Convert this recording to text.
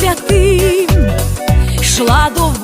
святим, шла до